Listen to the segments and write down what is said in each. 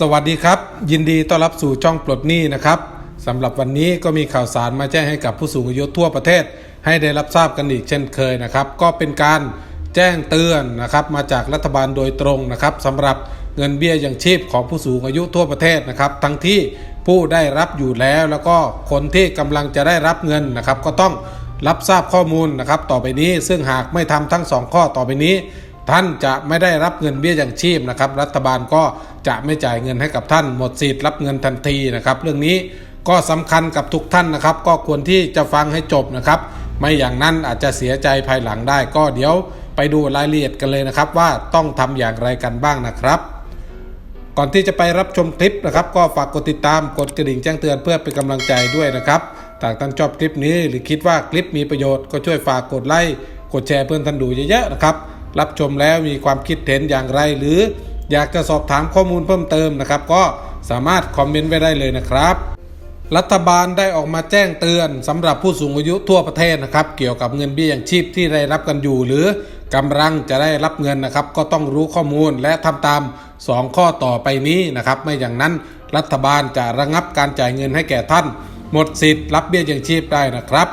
สวัสดีครับ ยินดีต้อนรับสู่ช่องปลดหนี้นะครับสำหรับวันนี้ก็มีข่าวสารมาแจ้งให้กับผู้สูงอายุทั่วประเทศ ให้ได้รับทราบกันอีกเช่นเคยนะครับ ก็เป็นการแจ้งเตือนนะครับมาจากรัฐบาลโดยตรงนะครับสำหรับเงินเบี้ยยังชีพของผู้สูงอายุทั่วประเทศนะครับ ทั้งที่ผู้ได้รับอยู่แล้วแล้วก็คนที่กำลังจะได้รับเงินนะครับ ก็ต้องรับทราบข้อมูลนะครับ ต่อไปนี้ซึ่งหากไม่ทำทั้งสองข้อต่อไปนี้ ท่านจะไม่ได้รับเงินเบี้ยยังชีพนะครับ รัฐบาลก็จะไม่จ่ายเงินให้กับท่าน หมดสิทธิ์รับเงินทันทีนะครับ เรื่องนี้ก็สำคัญกับทุกท่านนะครับ ก็ควรที่จะฟังให้จบนะครับ ไม่อย่างนั้นอาจจะเสียใจภายหลังได้ ก็เดี๋ยวไปดูรายละเอียดกันเลยนะครับ ว่าต้องทำอย่างไรกันบ้างนะครับ ก่อนที่จะไปรับชมคลิปนะครับ ก็ฝากกดติดตามกดกระดิ่งแจ้งเตือนเพื่อเป็นกำลังใจด้วยนะครับถ้าท่านชอบคลิปนี้หรือคิดว่าคลิปมีประโยชน์ก็ช่วยฝากกดไลค์กดแชร์เพื่อนท่านดูเยอะๆนะครับ รับชมแล้วมีความคิดเห็นอย่างไร หรืออยากจะสอบถามข้อมูลเพิ่มเติมนะครับ ก็สามารถคอมเมนต์ไว้ได้เลยนะครับ รัฐบาลได้ออกมาแจ้งเตือนสำหรับผู้สูงอายุทั่วประเทศนะครับ เกี่ยวกับเงินเบี้ยยังชีพที่ได้รับกันอยู่ หรือกำลังจะได้รับเงินนะครับ ก็ต้องรู้ข้อมูลและทำตาม 2 ข้อต่อไปนี้นะครับ ไม่อย่างนั้นรัฐบาลจะระงับการจ่ายเงินให้แก่ท่าน หมดสิทธิ์รับเบี้ยยังชีพได้นะครับ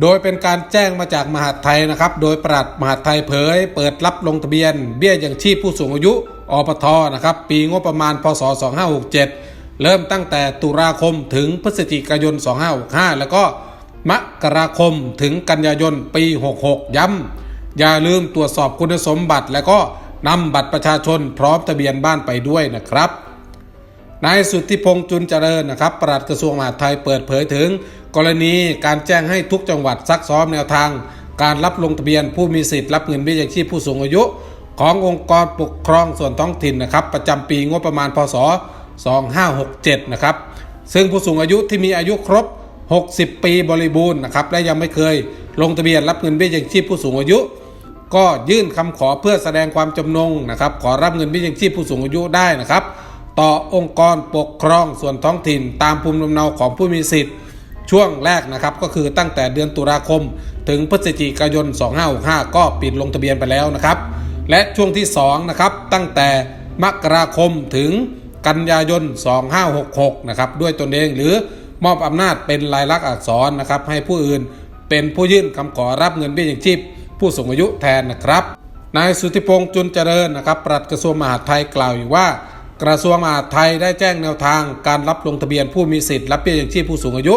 โดยเป็นการแจ้งมาจากมหาดไทยนะครับ โดยปลัดมหาดไทยเผย เปิดรับลงทะเบียน เบี้ยยังชีพผู้สูงอายุอปทนะครับ ปีงบประมาณ พศ 2567 เริ่มตั้งแต่ตุลาคมถึงพฤศจิกายน 2565 แล้วก็มกราคมถึงกันยายนปี 66 ย้ำ อย่าลืมตรวจสอบคุณสมบัติ แล้วก็นำบัตรประชาชนพร้อมทะเบียนบ้านไปด้วยนะครับ นายสุทธิพงษ์จุนเจริญนะครับปลัดกระทรวงมหาดไทยเปิดเผยถึง กรณีการแจ้งให้ทุกจังหวัดซักซ้อมแนวทาง การรับลงทะเบียนผู้มีสิทธิ์รับเงินเบี้ยยังชีพผู้สูงอายุ ขององค์กรปกครองส่วนท้องถิ่นนะครับประจำปีงบประมาณพศ 2567 นะครับ ซึ่งผู้สูงอายุที่มีอายุครบ 60 ปีบริบูรณ์นะครับและยังไม่เคยลงทะเบียนรับเงินเบี้ยยังชีพผู้สูงอายุ ก็ยื่นคำขอเพื่อแสดงความจำนงนะครับขอรับเงินเบี้ยยังชีพผู้สูงอายุได้นะครับ ต่อองค์กรปกครองส่วนท้องถิ่น ตามภูมิลำเนาของผู้มีสิทธิ์ ช่วงแรกนะครับก็คือตั้งแต่เดือนตุลาคม ถึงพฤศจิกายน 2565 ก็ปิดลงทะเบียนไปแล้วนะครับ และช่วงที่2นะครับตั้งแต่มกราคมถึงกันยายน 2566 นะครับด้วยตนเองหรือมอบอำนาจเป็นลายลักษณ์อักษรนะครับให้ผู้อื่นเป็นผู้ยื่นคำขอรับเงินเบี้ยยังชีพ ผู้สูงอายุแทนนะครับนายสุธิพงษ์จุนเจริญนะครับปลัดกระทรวงมหาดไทยกล่าวอยู่ว่า กระทรวงมหาดไทยได้แจ้งแนวทางการรับลงทะเบียนผู้มีสิทธิ์รับเบี้ยยังชีพผู้สูงอายุ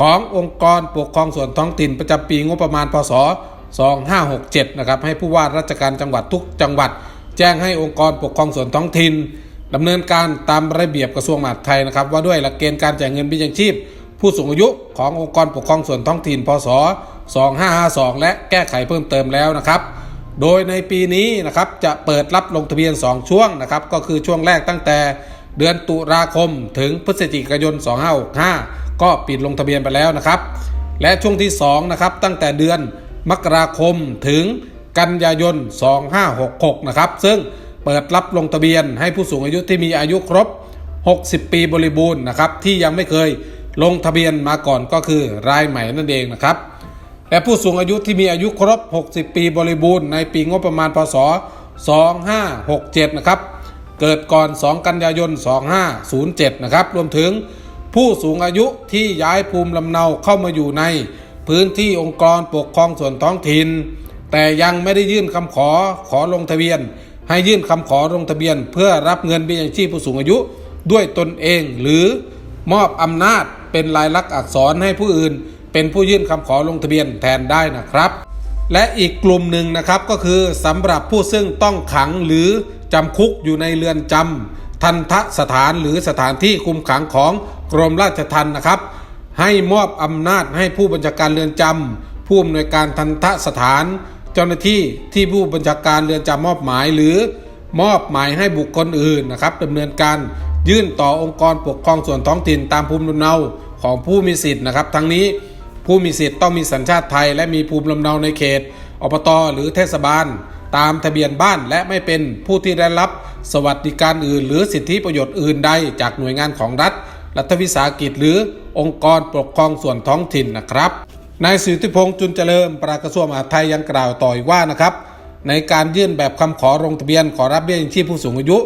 ขององค์กรปกครองส่วนท้องถิ่นประจำปีงบประมาณพศ 2567 นะครับให้ผู้ว่าราชการจังหวัดทุกจังหวัด แจ้งให้องค์กรปกครองส่วนท้องถิ่นดำเนินการตามระเบียบกระทรวงมหาดไทยนะครับว่าด้วยหลักเกณฑ์การจ่ายเงินเบี้ยยังชีพ ผู้สูงอายุขององค์กรปกครองส่วนท้องถิ่นพศ 2552 และแก้ไขเพิ่มเติมแล้วนะครับ โดยในปีนี้นะครับจะเปิดรับลงทะเบียน 2 ช่วงนะครับก็คือช่วงแรกตั้งแต่เดือนตุลาคมถึงพฤศจิกายน 2565 ก็ปิดลงทะเบียนไปแล้วนะครับ และช่วงที่2นะครับตั้งแต่เดือนมกราคมถึงกันยายน 2566 นะครับ ซึ่งเปิดรับลงทะเบียนให้ผู้สูงอายุที่มีอายุครบ 60 ปีบริบูรณ์นะครับที่ยังไม่เคยลงทะเบียนมาก่อนก็คือรายใหม่นั่นเองนะครับ และผู้สูงอายุที่มีอายุครบ 60 ปีบริบูรณ์ในปีงบประมาณพศ 2567 นะครับ เกิดก่อน 2 กันยายน 2507 นะครับ รวมถึงผู้สูงอายุที่ย้ายภูมิลำเนาเข้ามาอยู่ในพื้นที่องค์กรปกครองส่วนท้องถิ่น แต่ยังไม่ได้ยื่นคำขอขอลงทะเบียน ให้ยื่นคำขอลงทะเบียน เพื่อรับเงินเบี้ยยังชีพผู้สูงอายุด้วยตนเอง หรือมอบอำนาจเป็นลายลักษณ์อักษรให้ผู้อื่น เป็นผู้ยื่นคำขอลงทะเบียนแทนได้นะครับ และอีกกลุ่มหนึ่งนะครับก็คือสำหรับผู้ซึ่งต้องขังหรือจำคุกอยู่ในเรือนจำทันทสถานหรือสถานที่คุมขังของกรมราชทัณฑ์นะครับ ให้มอบอำนาจให้ผู้บัญชาการเรือนจำผู้อำนวยการทันทสถาน เจ้าหน้าที่ที่ผู้บัญชาการเรือนจำมอบหมายหรือ มอบหมายให้บุคคลอื่นนะครับดำเนินการยื่นต่อองค์กรปกครองส่วนท้องถิ่นตามภูมิลำเนาของผู้มีสิทธิ์นะครับ ทั้งนี้ ผู้มีสิทธิ์ต้องมีสัญชาติไทย และมีภูมิลำเนาในเขตอบตหรือเทศบาล ตามทะเบียนบ้านและไม่เป็นผู้ที่ได้รับสวัสดิการอื่น หรือสิทธิประโยชน์อื่นใดจากหน่วยงานของรัฐ รัฐวิสาหกิจหรือองค์กรปกครองส่วนท้องถิ่นนะครับนายสุทธิพงษ์จุนเจริญปลัดกระทรวงมหาดไทยยังกล่าวต่ออีกว่านะครับในการยื่นแบบคำขอลงทะเบียนขอรับเบี้ยยังชีพผู้สูงอายุ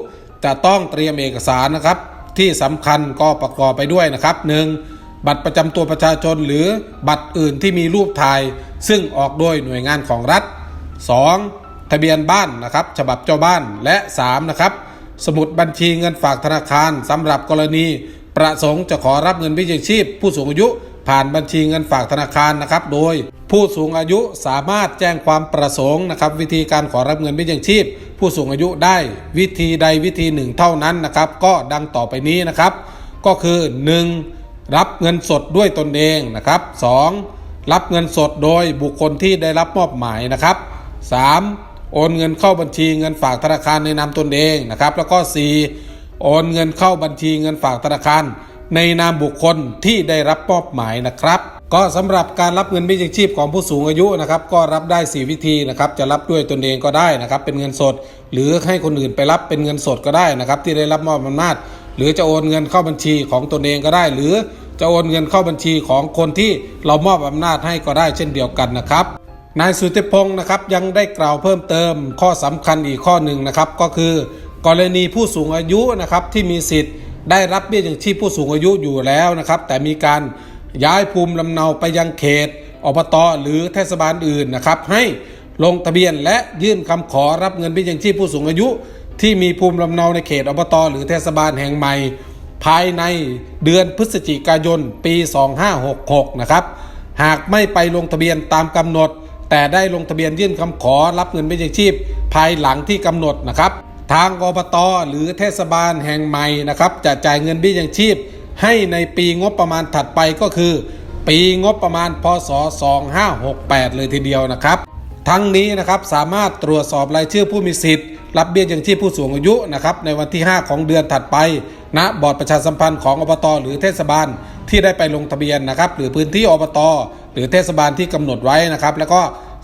จะต้องเตรียมเอกสารนะครับ ที่สำคัญก็ประกอบไปด้วยนะครับ 1. บัตรประจำตัวประชาชนหรือบัตรอื่นที่มีรูปถ่าย ซึ่งออกโดยหน่วยงานของรัฐ 2. ทะเบียนบ้านนะครับฉบับเจ้าบ้านและ 3. นะครับสมุดบัญชีเงินฝากธนาคารสำหรับกรณี ประสงค์จะขอรับเงินวิยังชีพ ผู้สูงอายุผ่านบัญชีเงินฝากธนาคารนะครับ โดยผู้สูงอายุสามารถแจ้งความประสงค์นะครับ วิธีการขอรับเงินวิยังชีพ ผู้สูงอายุได้วิธีใดวิธีหนึ่งเท่านั้นนะครับ ก็ดังต่อไปนี้นะครับ ก็คือ 1. รับเงินสดด้วยตนเองนะครับ 2. รับเงินสดโดยบุคคลที่ได้รับมอบหมายนะครับ 3. โอนเงินเข้าบัญชีเงินฝากธนาคารในนามตนเองนะครับ แล้วก็ 4. โอนเงินเข้าบัญชีเงินฝากธนาคาร ในนามบุคคลที่ได้รับมอบหมายนะครับ ก็สำหรับการรับเงินเบี้ยยังชีพของผู้สูงอายุนะครับ ก็รับได้ 4 วิธีนะครับ จะรับด้วยตนเองก็ได้นะครับ เป็นเงินสด หรือให้คนอื่นไปรับเป็นเงินสดก็ได้นะครับ ที่ได้รับมอบอำนาจ หรือจะโอนเงินเข้าบัญชีของตนเองก็ได้ หรือจะโอนเงินเข้าบัญชีของคนที่เรามอบอำนาจให้ก็ได้เช่นเดียวกันนะครับนายสุทธิพงศ์นะครับยังได้กล่าวเพิ่มเติมข้อสำคัญอีกข้อหนึ่งนะครับก็คือ กรณีผู้สูงอายุนะครับที่มีสิทธิ์ ได้รับเบี้ยยังชีพผู้สูงอายุอยู่แล้วนะครับ แต่มีการย้ายภูมิลำเนาไปยังเขตอบตหรือเทศบาลอื่นนะครับ ให้ลงทะเบียนและยื่นคำขอรับเงินเบี้ยยังชีพผู้สูงอายุ ที่มีภูมิลำเนาในเขตอบตหรือเทศบาลแห่งใหม่ ภายในเดือนพฤศจิกายนปี 2566 นะครับ หากไม่ไปลงทะเบียนตามกำหนด แต่ได้ลงทะเบียนยื่นคำขอรับเงินเบี้ยยังชีพ ภายหลังที่กำหนดนะครับ ทางอบตหรือเทศบาลแห่งใหม่นะครับจะจ่ายเงินเบี้ยยังชีพ ให้ในปีงบประมาณถัดไปก็คือ ปีงบประมาณพศ 2568 เลยทีเดียวนะครับ ทั้งนี้นะครับสามารถตรวจสอบรายชื่อผู้มีสิทธิ์ รับเบี้ยยังชีพผู้สูงอายุนะครับในวันที่ 5 ของเดือนถัดไปณบอร์ดประชาสัมพันธ์ของอบต หรือเทศบาลที่ได้ไปลงทะเบียนนะครับ หรือพื้นที่อบต หรือเทศบาลที่กำหนดไว้นะครับ แล้วก็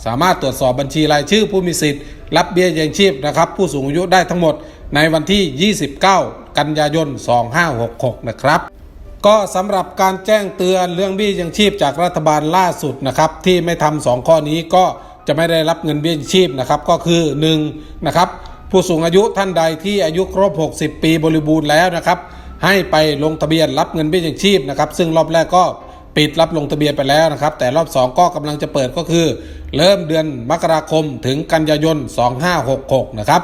สามารถตรวจสอบบัญชีรายชื่อผู้มีสิทธิ์ รับเบี้ยยังชีพนะครับ ผู้สูงอายุได้ทั้งหมดในวันที่ 29 กันยายน 2566 นะครับ ก็สำหรับการแจ้งเตือนเรื่องเบี้ยยังชีพจากรัฐบาลล่าสุดนะครับ ที่ไม่ทำสองข้อนี้ก็จะไม่ได้รับเงินเบี้ยยังชีพนะครับ ก็คือ1นะครับ ผู้สูงอายุท่านใดที่อายุครบ 60 ปีบริบูรณ์แล้วนะครับ ให้ไปลงทะเบียนรับเงินเบี้ยยังชีพนะครับ ซึ่งรอบแรกก็ปิดรับลงทะเบียนไปแล้วนะครับ แต่รอบ 2 ก็กำลังจะเปิดก็คือ เริ่มเดือนมกราคมถึงกันยายน 2566 นะครับ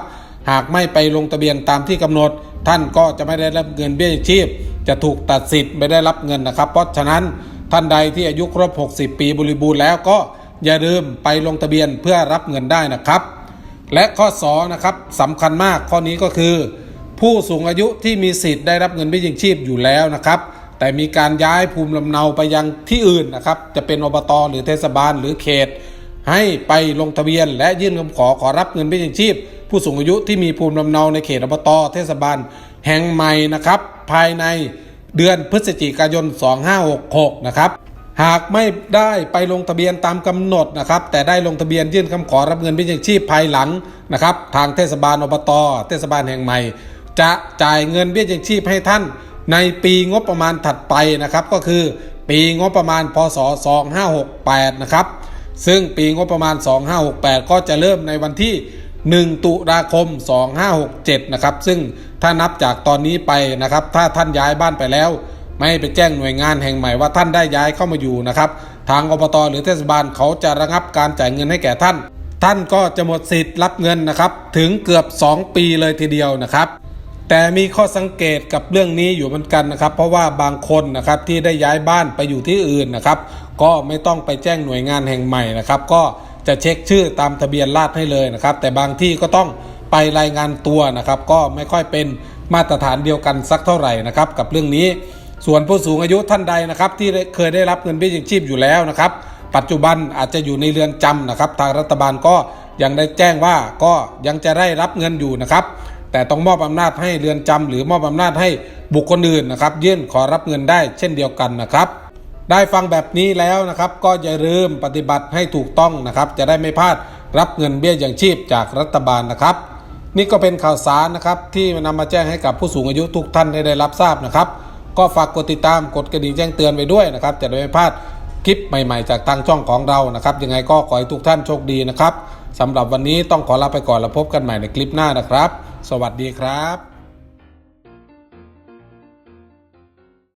หากไม่ไปลงทะเบียนตามที่กำหนด ท่านก็จะไม่ได้รับเงินเบี้ยยังชีพ จะถูกตัดสิทธิ์ไม่ได้รับเงินนะครับ เพราะฉะนั้นท่านใดที่อายุครบ 60 ปีบริบูรณ์แล้วก็อย่าลืมไปลงทะเบียนเพื่อรับเงินได้นะครับ และข้อ2นะครับสำคัญมากข้อนี้ก็คือ ผู้สูงอายุที่มีสิทธิ์ได้รับเงินเบี้ยยังชีพอยู่แล้วนะครับ แต่มีการย้ายภูมิลำเนาไปยังที่อื่นนะครับ จะเป็นอบตหรือเทศบาลหรือเขต ให้ไปลงทะเบียน และยื่นคำขอขอรับเงินเบี้ยยังชีพ ผู้สูงอายุที่มีภูมิลำเนาในเขตอบตเทศบาล แห่งใหม่นะครับ ภายในเดือนพฤศจิกายน 2566 นะครับ หากไม่ได้ไปลงทะเบียนตามกำหนดนะครับ แต่ได้ลงทะเบียนยื่นคำขอรับเงินเบี้ยยังชีพภายหลังนะครับ ทางเทศบาลอบตเทศบาลแห่งใหม่ จะจ่ายเงินเบี้ยยังชีพให้ท่าน ในปีงบประมาณถัดไปนะครับ ก็คือปีงบประมาณพศ 2568 นะครับ ซึ่งปีงบประมาณ 2568 ก็จะเริ่มในวันที่ 1 ตุลาคม 2567 นะครับ ซึ่งถ้านับจากตอนนี้ไปนะครับ ถ้าท่านย้ายบ้านไปแล้ว ไม่ไปแจ้งหน่วยงานแห่งใหม่ว่าท่านได้ย้ายเข้ามาอยู่นะครับ ทางอบตหรือเทศบาลเขาจะระงับการจ่ายเงินให้แก่ท่าน ท่านก็จะหมดสิทธิ์รับเงินนะครับ ถึงเกือบ 2 ปีเลยทีเดียวนะครับ แต่มีข้อสังเกตกับเรื่องนี้อยู่เหมือนกันนะครับ เพราะว่าบางคนนะครับที่ได้ย้ายบ้านไปอยู่ที่อื่นนะครับ ก็ไม่ต้องไปแจ้งหน่วยงานแห่งใหม่นะครับ ก็จะเช็คชื่อตามทะเบียนราษฎร์ให้เลยนะครับ แต่บางที่ก็ต้องไปรายงานตัวนะครับ ก็ไม่ค่อยเป็นมาตรฐานเดียวกันสักเท่าไหร่นะครับ กับเรื่องนี้ ส่วนผู้สูงอายุท่านใดนะครับ ที่เคยได้รับเงินเบี้ยยังชีพอยู่แล้วนะครับ ปัจจุบันอาจจะอยู่ในเรือนจำนะครับ ทางรัฐบาลก็ยังได้แจ้งว่าก็ยังจะได้รับเงินอยู่นะครับ แต่ต้องมอบอำนาจให้เรือนจำหรือมอบอำนาจให้บุคคลอื่นนะครับ ยื่นขอรับเงินได้เช่นเดียวกันนะครับได้ฟังแบบนี้แล้วนะครับ ก็อย่าลืมปฏิบัติให้ถูกต้องนะครับ จะได้ไม่พลาดรับเงินเบี้ยยังชีพจากรัฐบาลนะครับ นี่ก็เป็นข่าวสารนะครับที่นำมาแจ้งให้กับผู้สูงอายุทุกท่านได้ได้รับทราบนะครับ ก็ฝากกดติดตามกดกระดิ่งแจ้งเตือนไว้ด้วยนะครับ จะได้ไม่พลาดคลิปใหม่ๆ จากทางช่องของเรานะครับ ยังไงก็ขอให้ทุกท่านโชคดีนะครับสำหรับวันนี้ต้องขอลาไปก่อนแล้วพบกันใหม่ในคลิปหน้านะครับ สวัสดีครับ